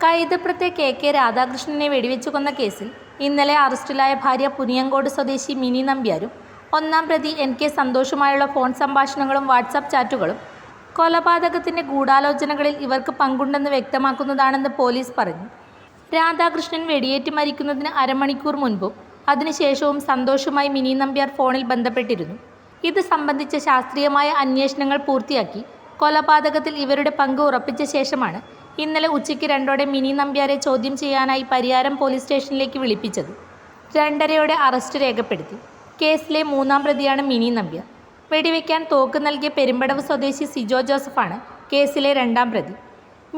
കൈതപ്രത്തെ K K രാധാകൃഷ്ണനെ വെടിവെച്ചു കൊന്ന കേസിൽ ഇന്നലെ അറസ്റ്റിലായ ഭാര്യ പുനിയങ്കോട് സ്വദേശി മിനി നമ്പ്യാരും ഒന്നാം പ്രതി എൻ കെ സന്തോഷുമായുള്ള ഫോൺ സംഭാഷണങ്ങളും വാട്സാപ്പ് ചാറ്റുകളും കൊലപാതകത്തിന്റെ ഗൂഢാലോചനകളിൽ ഇവർക്ക് പങ്കുണ്ടെന്ന് വ്യക്തമാക്കുന്നതാണെന്ന് പോലീസ് പറഞ്ഞു. രാധാകൃഷ്ണൻ വെടിയേറ്റ് മരിക്കുന്നതിന് അരമണിക്കൂർ മുൻപും അതിനുശേഷവും സന്തോഷുമായി മിനി നമ്പ്യാർ ഫോണിൽ ബന്ധപ്പെട്ടിരുന്നു. ഇത് സംബന്ധിച്ച ശാസ്ത്രീയമായ അന്വേഷണങ്ങൾ പൂർത്തിയാക്കി കൊലപാതകത്തിൽ ഇവരുടെ പങ്ക് ഉറപ്പിച്ച ശേഷമാണ് ഇന്നലെ ഉച്ചയ്ക്ക് രണ്ടോടെ മിനി നമ്പ്യാരെ ചോദ്യം ചെയ്യാനായി പരിയാരം പോലീസ് സ്റ്റേഷനിലേക്ക് വിളിപ്പിച്ചത്. രണ്ടരയോടെ അറസ്റ്റ് രേഖപ്പെടുത്തി. കേസിലെ മൂന്നാം പ്രതിയാണ് മിനി നമ്പ്യാർ. വെടിവെക്കാൻ തോക്ക് നൽകിയ പെരുമ്പടവ് സ്വദേശി സിജോ ജോസഫാണ് കേസിലെ രണ്ടാം പ്രതി.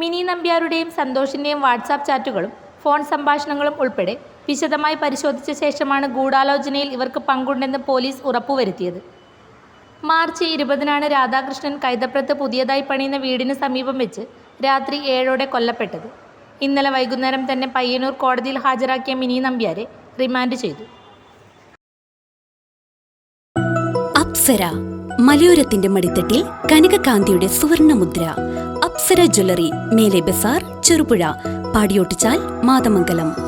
മിനി നമ്പ്യാരുടെയും സന്തോഷിന്റെയും വാട്സാപ്പ് ചാറ്റുകളും ഫോൺ സംഭാഷണങ്ങളും ഉൾപ്പെടെ വിശദമായി പരിശോധിച്ച ശേഷമാണ് ഗൂഢാലോചനയിൽ ഇവർക്ക് പങ്കുണ്ടെന്ന് പോലീസ് ഉറപ്പുവരുത്തിയത്. മാർച്ച് ഇരുപതിനാണ് രാധാകൃഷ്ണൻ കൈതപ്രത്ത് പുതിയതായി പണിയുന്ന വീടിന് സമീപം വെച്ച് രാത്രി ഏഴോടെ കൊല്ലപ്പെട്ടത്. ഇന്നലെ വൈകുന്നേരം തന്നെ പയ്യന്നൂർ കോടതിയിൽ ഹാജരാക്കിയ മിനി നമ്പ്യാരെ റിമാൻഡ് ചെയ്തു. അപ്സര മലയോരത്തിന്റെ മടിത്തട്ടിൽ കനകകാന്തിയുടെ സുവർണമുദ്ര. അപ്സര ജ്വല്ലറി മേലെ ബസാർ ചെറുപുഴ പാടിയോട്ടിച്ചാൽ മാതമംഗലം.